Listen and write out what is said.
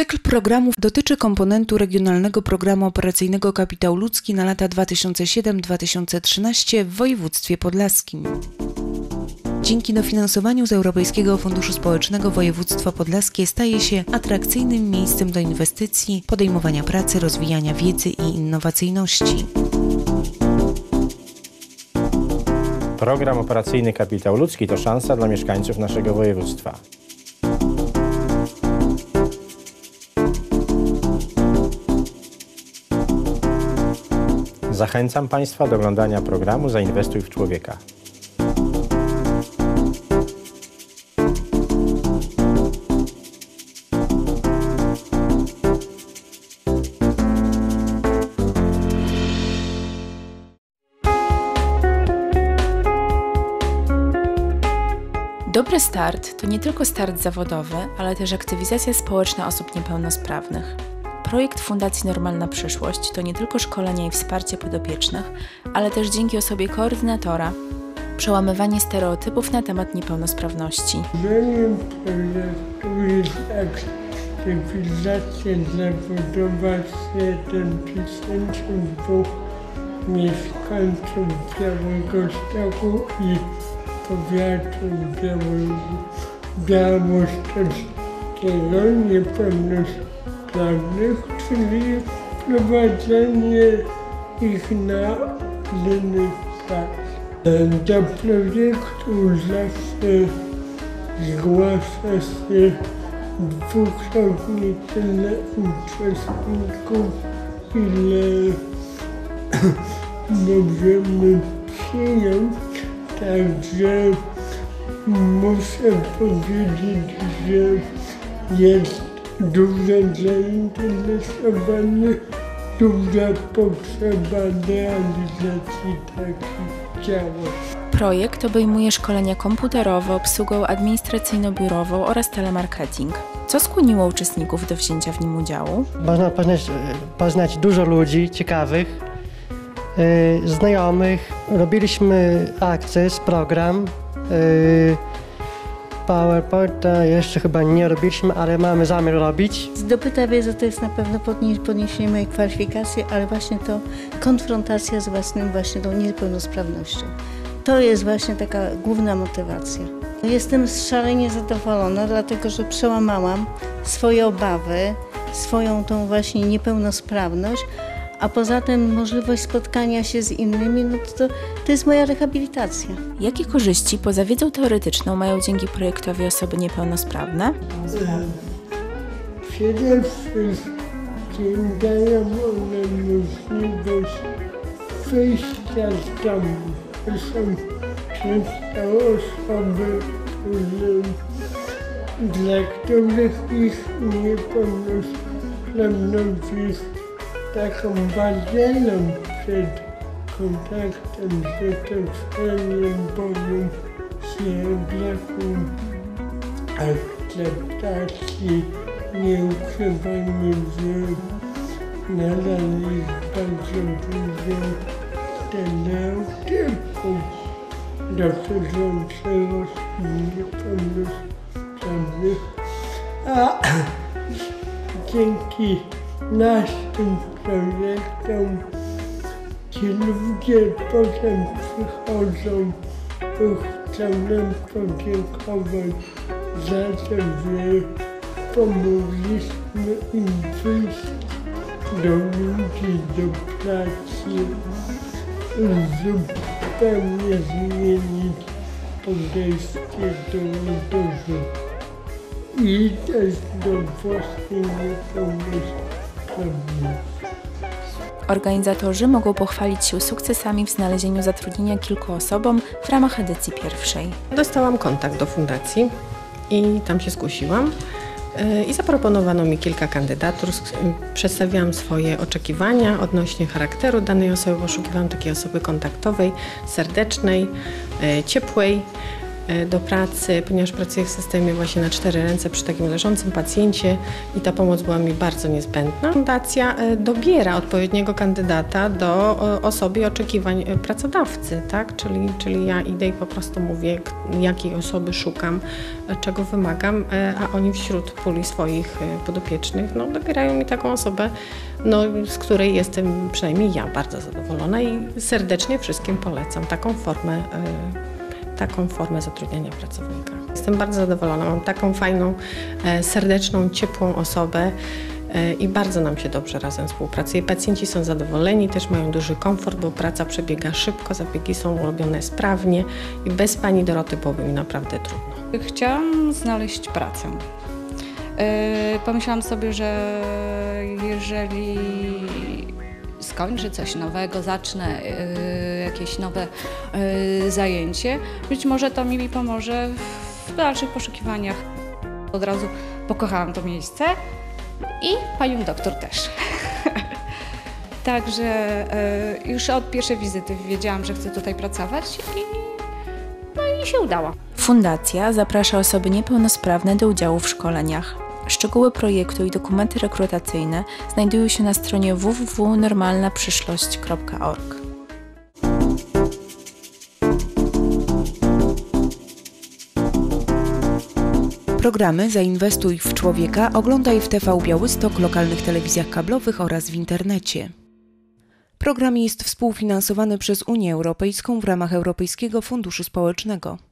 Cykl programów dotyczy komponentu Regionalnego Programu Operacyjnego Kapitał Ludzki na lata 2007-2013 w województwie podlaskim. Dzięki dofinansowaniu z Europejskiego Funduszu Społecznego województwo podlaskie staje się atrakcyjnym miejscem do inwestycji, podejmowania pracy, rozwijania wiedzy i innowacyjności. Program operacyjny Kapitał Ludzki to szansa dla mieszkańców naszego województwa. Zachęcam Państwa do oglądania programu Zainwestuj w człowieka. Dobry start to nie tylko start zawodowy, ale też aktywizacja społeczna osób niepełnosprawnych. Projekt Fundacji Normalna Przyszłość to nie tylko szkolenia i wsparcie podopiecznych, ale też dzięki osobie koordynatora przełamywanie stereotypów na temat niepełnosprawności. Zadaniem projektu jest aktywizacja zawodowa 72 mieszkańców Białego Stoku i powiatu białostockiego niepełnosprawnych, czyli wprowadzenie ich na rynek pracy. Do projektu zawsze zgłasza się dwukrotnie tyle uczestników, ile możemy przyjąć. Także muszę powiedzieć, że jest duże zainteresowanie, duża potrzeba realizacji takich działań. Projekt obejmuje szkolenia komputerowe, obsługę administracyjno-biurową oraz telemarketing. Co skłoniło uczestników do wzięcia w nim udziału? Można poznać, poznać dużo ludzi ciekawych, yy, znajomych. Robiliśmy akcję, program. Yy, PowerPointa jeszcze chyba nie robiliśmy, ale mamy zamiar robić. Zdobyta wiedza to jest na pewno podnie- podniesienie mojej kwalifikacji, ale właśnie to konfrontacja z własnym właśnie tą niepełnosprawnością. To jest właśnie taka główna motywacja. Jestem szalenie zadowolona, dlatego że przełamałam swoje obawy, swoją tą właśnie niepełnosprawność, a poza tym możliwość spotkania się z innymi, no to, to jest moja rehabilitacja. Jakie korzyści poza wiedzą teoretyczną mają dzięki projektowi osoby niepełnosprawne? Przede wszystkim dają one możliwość wyjścia z domu. To są często osoby, które, dla których ich niepełnosprawność jest taką barierą przed kontaktem z otoczeniem, boją się braku akceptacji, nie ukrywamy, że nadal jest bardzo dużo stereotypów dotyczących osób niepełnosprawnych, a dzięki naszym projektom ci ludzie potem przychodzą chcą nam podziękować za to, że pomogliśmy im wyjść do ludzi, do pracy i zupełnie zmienić podejście do, do życia. I też do własnej niepełnosprawności. Organizatorzy mogą pochwalić się sukcesami w znalezieniu zatrudnienia kilku osobom w ramach edycji pierwszej. Dostałam kontakt do fundacji i tam się zgłosiłam. Yy, I zaproponowano mi kilka kandydatur. S- Przedstawiłam swoje oczekiwania odnośnie charakteru danej osoby. Poszukiwałam takiej osoby kontaktowej, serdecznej, yy, ciepłej, do pracy, ponieważ pracuję w systemie właśnie na cztery ręce przy takim leżącym pacjencie i ta pomoc była mi bardzo niezbędna. Fundacja e, dobiera odpowiedniego kandydata do e, osoby i oczekiwań e, pracodawcy, tak? Czyli, czyli ja idę i po prostu mówię, jakiej osoby szukam, e, czego wymagam, e, a oni wśród puli swoich e, podopiecznych no, dobierają mi taką osobę, no, z której jestem przynajmniej ja bardzo zadowolona i serdecznie wszystkim polecam taką formę, e, taką formę zatrudniania pracownika. Jestem bardzo zadowolona, mam taką fajną, e, serdeczną, ciepłą osobę e, i bardzo nam się dobrze razem współpracuje. Pacjenci są zadowoleni, też mają duży komfort, bo praca przebiega szybko, zabiegi są robione sprawnie i bez pani Doroty byłoby mi naprawdę trudno. Chciałam znaleźć pracę. Yy, Pomyślałam sobie, że jeżeli skończę coś nowego, zacznę yy, jakieś nowe yy, zajęcie, być może to mi pomoże w dalszych poszukiwaniach. Od razu pokochałam to miejsce i panią doktor też. Także yy, już od pierwszej wizyty wiedziałam, że chcę tutaj pracować i, no i się udało. Fundacja zaprasza osoby niepełnosprawne do udziału w szkoleniach. Szczegóły projektu i dokumenty rekrutacyjne znajdują się na stronie www.normalnaprzyszłość.org. Programy Zainwestuj w człowieka oglądaj w TV Białystok, lokalnych telewizjach kablowych oraz w internecie. Program jest współfinansowany przez Unię Europejską w ramach Europejskiego Funduszu Społecznego.